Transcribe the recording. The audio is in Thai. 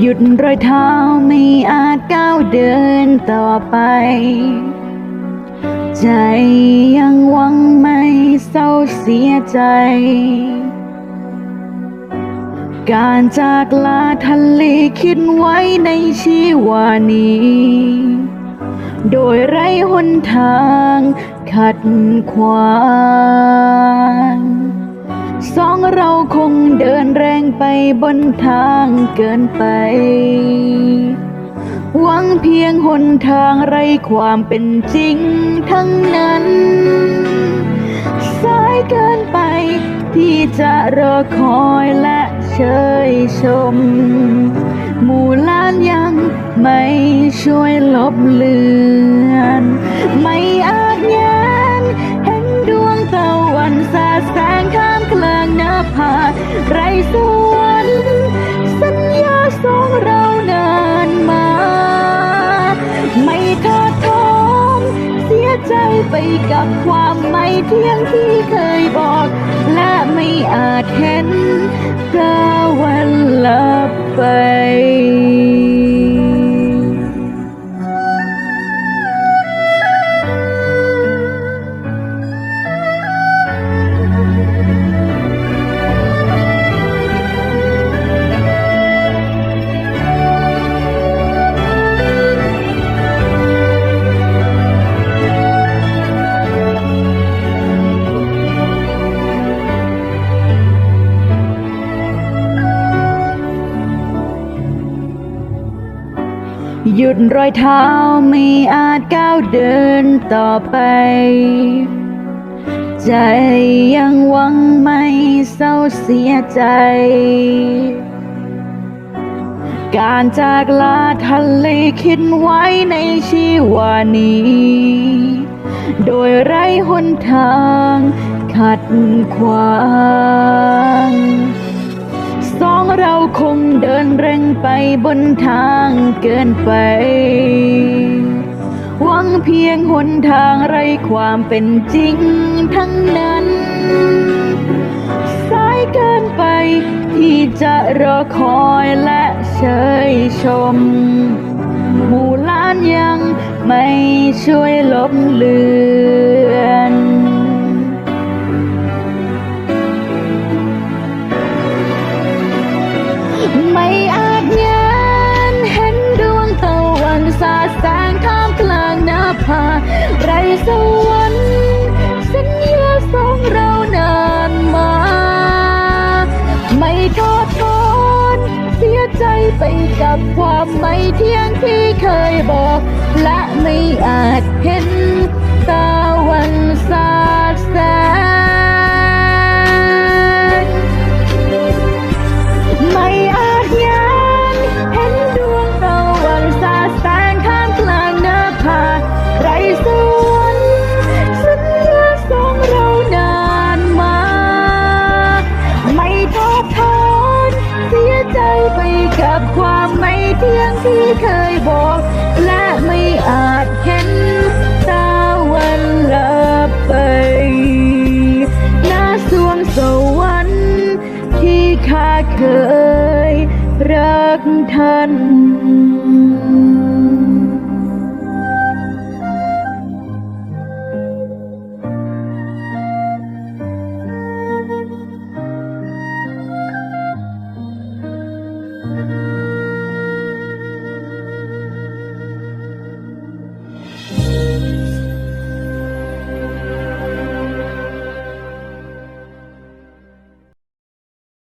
หยุดรอยเท้าไม่อาจก้าวเดินต่อไป ใจยังหวังไม่เศร้าเสียใจ การจากลาทะเลคิดไว้ในชีวานี้ โดยไร้หนทางขัดขวาง สองเราคงเดินแรงไปบนทางเกินไป หวังเพียงหนทางไร้ความเป็นจริงทั้งนั้นสายเกินไป ที่จะรอคอยและเชยชม หมู่ล้านยังไม่ช่วยลบเลือน ไม่อาจยานเห็นดวงตะวันสาแสง สวรรค์สัญญาสองเรานานมา ไม่ทอดท้องเสียใจไปกับความไม่เที่ยงที่เคยบอก และไม่อาจเห็นกาวัน หยุดรอยเท้าไม่อาจก้าวเดินต่อไป ใจยังหวังไม่เศร้าเสียใจ การจากลาทะเลคิดไว้ในชีวานี้ โดยไร้หนทางขัดขวางสอง เราคงเดินเร่งไปบนทางเกินไป หวังเพียงหนทางไร้ความเป็นจริงทั้งนั้น สายเกินไปที่จะรอคอยและเชยชม หมู่ล้านยังไม่ช่วยลบเลือน ไม่อาจยานเห็นดวงตะวันสาดแสงข้ามกลางหน้าผาไรสวรรค์สัญญาสองเรานานมา ไม่ทอดทอนเสียใจไปกับความไม่เที่ยงที่เคยบอก และไม่อาจเห็นตาวันสา กับความไม่เที่ยงที่เคยบอก และไม่อาจเห็นตาวันลับไปนาสวงสวรรค์ที่ข้าเคยรักเธอ